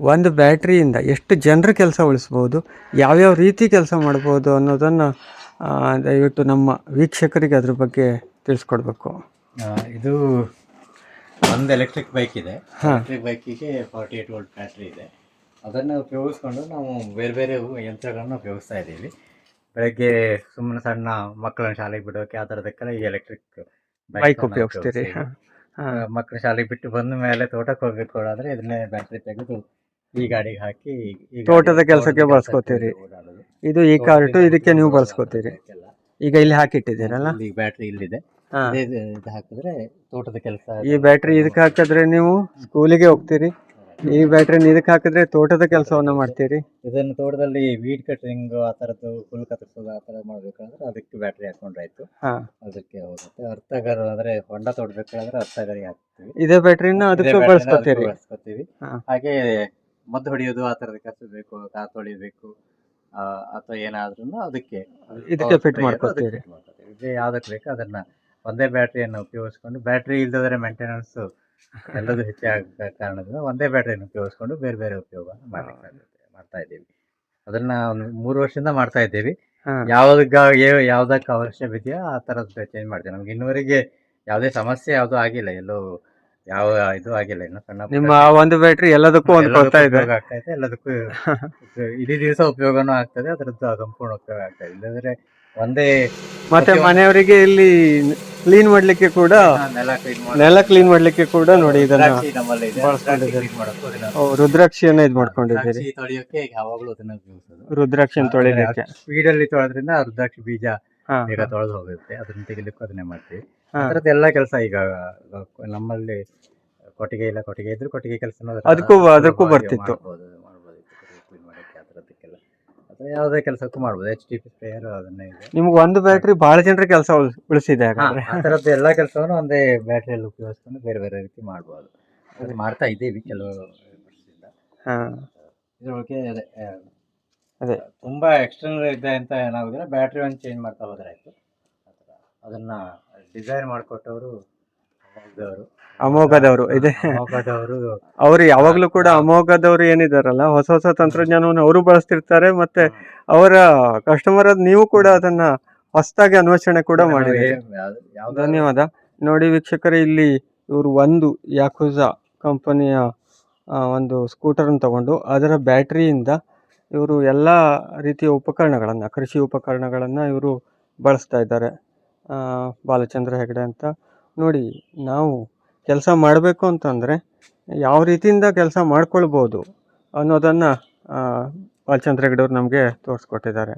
ಒಂದು ಬ್ಯಾಟ್ರಿಯಿಂದ ಎಷ್ಟು ಜನರು ಕೆಲಸ ಉಳಿಸ್ಬೋದು ಯಾವ್ಯಾವ ರೀತಿ ಕೆಲಸ ಮಾಡ್ಬೋದು ಅನ್ನೋದನ್ನು ದಯವಿಟ್ಟು ನಮ್ಮ ವೀಕ್ಷಕರಿಗೆ ಅದ್ರ ಬಗ್ಗೆ ತಿಳಿಸ್ಕೊಡ್ಬೇಕು. ಇದು ಒಂದು ಎಲೆಕ್ಟ್ರಿಕ್ ಬೈಕ್ ಇದೆ. ಎಲೆಕ್ಟ್ರಿಕ್ ಬೈಕಿಗೆ ಫಾರ್ಟಿ ಏಟ್ ವೋಲ್ಟ್ ಬ್ಯಾಟ್ರಿ ಇದೆ. ಅದನ್ನು ಉಪಯೋಗಿಸ್ಕೊಂಡು ನಾವು ಬೇರೆ ಬೇರೆ ಯಂತ್ರಗಳನ್ನು ಉಪಯೋಗಿಸ್ತಾ ಇದ್ದೀವಿ. ಬೆಳಗ್ಗೆ ಸುಮ್ಮನೆ ಸಣ್ಣ ಮಕ್ಕಳನ್ನ ಶಾಲೆಗೆ ಬಿಡೋಕೆ ಆ ಥರದಕ್ಕೆಲ್ಲ ಈ ಎಲೆಕ್ಟ್ರಿಕ್ ಬೈಕ್ ಉಪಯೋಗಿಸ್ತೀರಿ. ಮಕ್ಕಳು ಶಾಲೆಗೆ ಬಿಟ್ಟು ಬಂದ ಮೇಲೆ ತೋಟಕ್ಕೆ ಹೋಗ್ಬೇಕು ಆದರೆ ಇದನ್ನೇ ಬ್ಯಾಟ್ರಿ ತೆಗೆದು ಈ ಗಾಡಿಗೆ ಹಾಕಿ ತೋಟದ ಕೆಲಸಕ್ಕೆ ಬಳಸ್ಕೊತೀರಿ. ಇದು ಈ ಕಾರ್ಟು ಇದಕ್ಕೆ ನೀವು ಬಳಸ್ಕೋತೀರಿ. ಈಗ ಇಲ್ಲಿ ಹಾಕಿಟ್ಟಿದ್ದೀರಲ್ಲ? ಈಗ ಬ್ಯಾಟ್ರಿ ಇಲ್ಲಿದೆ. ಹಾಂ. ಇದೇ ಇದು ಇದು ಹಾಕಿದ್ರೆ ತೋಟದ ಕೆಲಸ ಈ ಬ್ಯಾಟ್ರಿ ಇದಕ್ಕೆ ಹಾಕಿದ್ರೆ ನೀವು ಸ್ಕೂಲಿಗೆ ಹೋಗ್ತೀರಿ. ಈ ಬ್ಯಾಟ್ರಿನ ಇದಕ್ಕೆ ಹಾಕಿದ್ರೆ ತೋಟದ ಕೆಲಸವನ್ನ ಮಾಡ್ತೀರಿ. ಇದನ್ನು ತೋಟದಲ್ಲಿ ವೀಡ್ ಕಟಿಂಗ್ ಆ ಥರದ್ದು ಹುಲ್ ಕತ್ತರಿಸೋದು ಆ ತರ ಮಾಡ್ಬೇಕಂದ್ರೆ ಅದಕ್ಕೆ ಬ್ಯಾಟ್ರಿ ಹಾಕೊಂಡ್ರಾಯ್ತು. ಹಾ. ಅದಕ್ಕೆ ಹೋಗುತ್ತೆ. ಅರ್ಥಗಾರ ಅಂದ್ರೆ ಹೊಂಡ ತೋಡ್ಬೇಕಾದ್ರೆ ಅರ್ಥಗಾರಿ ಹಾಕ್ತೀವಿ. ಇದೇ ಬ್ಯಾಟ್ರಿನ ಇದೇ ಅದಕ್ಕೆ battery ನ ಅದಕ್ಕೆ ಬಳಸ್ಕೊತೀರಿ. ಬಳಸ್ಕೊತೀವಿ. ಹಾ. ಹಾಗೆ ಮದ್ದು ಹೊಡೆಯೋದು ಆ ತರದ ಕೆಲಸ ಬೇಕು ಕಾತು ಆ, ಅಥವಾ ಏನಾದ್ರೂ ಅದಕ್ಕೆ ಇದಕ್ಕೆ ಅದು ಮಾಡ್ಕೊತೀರಿ. ಇದು ಯಾವ್ದಕ್ಕೆ ಬೇಕು ಅದನ್ನ ಒಂದೇ ಬ್ಯಾಟ್ರಿಯನ್ನು ಉಪಯೋಗಿಸ್ಕೊಂಡು ಬ್ಯಾಟ್ರಿ ಇಲ್ದಿದ್ರೆ ಮೇಂಟೆನೆನ್ಸ್ ಎಲ್ಲದೂ ಹೆಚ್ಚಾಗ ಕಾರಣದಿಂದ ಒಂದೇ ಬ್ಯಾಟ್ರಿಯನ್ನು ಉಪಯೋಗಿಸ್ಕೊಂಡು ಬೇರೆ ಬೇರೆ ಉಪಯೋಗ ಮಾಡ್ಲಿಕ್ಕೆ ಮಾಡ್ತಾ ಇದ್ದೀವಿ. ಅದನ್ನ ಒಂದು ಮೂರು ವರ್ಷದಿಂದ ಮಾಡ್ತಾ ಇದ್ದೀವಿ. ಯಾವ್ದಕ್ಕೆ ಯಾವ್ದಕ್ಕ ಯಾವ್ದಕ್ಕೆ ಅವಶ್ಯವಿದೆಯೋ ಆ ಥರದ್ದು ಚೇಂಜ್ ಮಾಡ್ತೀವಿ. ನಮ್ಗೆ ಇನ್ನುವರೆಗೆ ಯಾವುದೇ ಸಮಸ್ಯೆ ಯಾವುದೂ ಆಗಿಲ್ಲ ಎಲ್ಲೋ ಯಾವ ಇದು ಆಗಿಲ್ಲ ಇನ್ನು ಸಣ್ಣ ಪುಟ್ಟ ನಿಮ್ಮ ಆ ಒಂದು ಬ್ಯಾಟ್ರಿ ಎಲ್ಲದಕ್ಕೂ ಇದೆ ಉಪಯೋಗ ಆಗ್ತಾ ಇದೆ ಎಲ್ಲದಕ್ಕೂ ಇಡೀ ದಿವಸ ಉಪಯೋಗನೂ ಆಗ್ತದೆ ಅದರದ್ದು ಸಂಪೂರ್ಣ ಉಪಯೋಗ ಆಗ್ತದೆ ಇಲ್ಲದ್ರೆ ಒಂದೇ ಮತ್ತೆ ಮನೆಯವರಿಗೆ ಇಲ್ಲಿ ಕ್ಲೀನ್ ಮಾಡ್ಲಿಕ್ಕೆ ಕೂಡ ನೆಲ ಕ್ಲೀನ್ ನೆಲ ಕ್ಲೀನ್ ಮಾಡ್ಲಿಕ್ಕೆ ಕೂಡ ನೋಡಿ ಇದನ್ನ ನಮ್ಮಲ್ಲಿ ಇದೆ ಬಳಸ್ಕೊಂಡಿದ್ದೀರಿ. clean ಮಾಡೋಕ್ಕೂ ಅದನ್ನ ಓ, ರುದ್ರಾಕ್ಷಿಯನ್ನ ಇದ್ ಮಾಡ್ಕೊಂಡಿದ್ದೀರಿ ದ್ರಾಕ್ಷಿ ತೊಳೆಯೋಕೆ ಯಾವಾಗಲೂ ಅದನ್ನ ಉಪಯೋಗಿಸೋದು ರುದ್ರಾಕ್ಷಿನ ತೊಳಿಲಿಕ್ಕೆ ಸ್ಪೀಡಲ್ಲಿ ತೊಳೆದ್ರಿಂದ ರುದ್ರಾಕ್ಷಿ ಬೀಜ ಬೇಗ ತೊಳೆದು ಹೋಗುತ್ತೆ. ಅದನ್ನ ತೆಗಿಲಿಕ್ಕೂ ಅದನ್ನೇ ಮಾಡ್ತೀವಿ. ಅದರದ್ದು ಎಲ್ಲ ಕೆಲಸ ಈಗ ನಮ್ಮಲ್ಲಿ ಕೊಟ್ಟಿಗೆ ಇಲ್ಲ ಕೊಟ್ಟಿಗೆ ಇದ್ರೆ ಕೊಟ್ಟಿಗೆ ಕೆಲಸ ಅದಕ್ಕೂ ಅದಕ್ಕೂ ಬರ್ತಿತ್ತು. ಯಾವುದೇ ಕೆಲಸಕ್ಕೂ ಮಾಡ್ಬೋದು. ಎಚ್ ಡಿ ಪಿ ಸ್ಪೇರ್ ಅದನ್ನೇ ಇದೆ. ನಿಮ್ಗೆ ಒಂದು ಬ್ಯಾಟ್ರಿ ಬಹಳ ಜನರ ಕೆಲಸ ಉಳಿಸಿದೆ ಯಾಕಂದ್ರೆ ಆ ಥರದ್ದು ಎಲ್ಲ ಕೆಲಸವನ್ನು ಒಂದೇ ಬ್ಯಾಟ್ರಿಯಲ್ಲಿ ಉಪಯೋಗಿಸ್ಕೊಂಡು ಬೇರೆ ಬೇರೆ ರೀತಿ ಮಾಡ್ಬೋದು. ಅದು ಮಾಡ್ತಾ ಇದ್ದೀವಿ ಕೆಲವು ಇದ್ರೊಳಗೆ ಅದೇ. ತುಂಬ ಎಕ್ಸ್ಟರ್ನಲ್ ಇದೆ ಅಂತ ಏನಾಗುದಿಲ್ಲ. ಬ್ಯಾಟ್ರಿ ಒಂದು ಚೇಂಜ್ ಮಾಡ್ತಾ ಹೋದ್ರೆ ಆಯ್ತು. ಆ ಥರ. ಅದನ್ನ ಡಿಸೈನ್ ಮಾಡಿಕೊಟ್ಟವರು ಅಮೋಘದವರು. ಇದೆ. ಅವರು ಯಾವಾಗ್ಲೂ ಕೂಡ ಅಮೋಘದವರು ಏನಿದಾರಲ್ಲ ಹೊಸ ಹೊಸ ತಂತ್ರಜ್ಞಾನವನ್ನು ಅವರು ಬಳಸ್ತಿರ್ತಾರೆ ಮತ್ತೆ ಅವರ ಕಸ್ಟಮರ್ ನೀವು ಕೂಡ ಅದನ್ನ ಹೊಸದಾಗಿ ಅನ್ವೇಷಣೆ ಕೂಡ ಮಾಡಿದ್ರಿ. ಯಾವ್ದು ಧನ್ಯವಾದ. ನೋಡಿ ವೀಕ್ಷಕರೇ ಇಲ್ಲಿ ಇವರು ಒಂದು ಯಾಕುಜಾ ಕಂಪನಿಯ ಒಂದು ಸ್ಕೂಟರನ್ನು ತಗೊಂಡು ಅದರ ಬ್ಯಾಟ್ರಿಯಿಂದ ಇವರು ಎಲ್ಲ ರೀತಿಯ ಉಪಕರಣಗಳನ್ನು, ಕೃಷಿ ಉಪಕರಣಗಳನ್ನು ಇವರು ಬಳಸ್ತಾ ಇದ್ದಾರೆ. ಬಾಲಚಂದ್ರ ಹೆಗಡೆ ಅಂತ. ನೋಡಿ, ನಾವು ಕೆಲಸ ಮಾಡಬೇಕು ಅಂತಂದರೆ ಯಾವ ರೀತಿಯಿಂದ ಕೆಲಸ ಮಾಡ್ಕೊಳ್ಬೋದು ಅನ್ನೋದನ್ನು ಬಾಲಚಂದ್ರ ಹೆಗಡೆ ಅವರು ನಮಗೆ ತೋರಿಸ್ಕೊಟ್ಟಿದ್ದಾರೆ.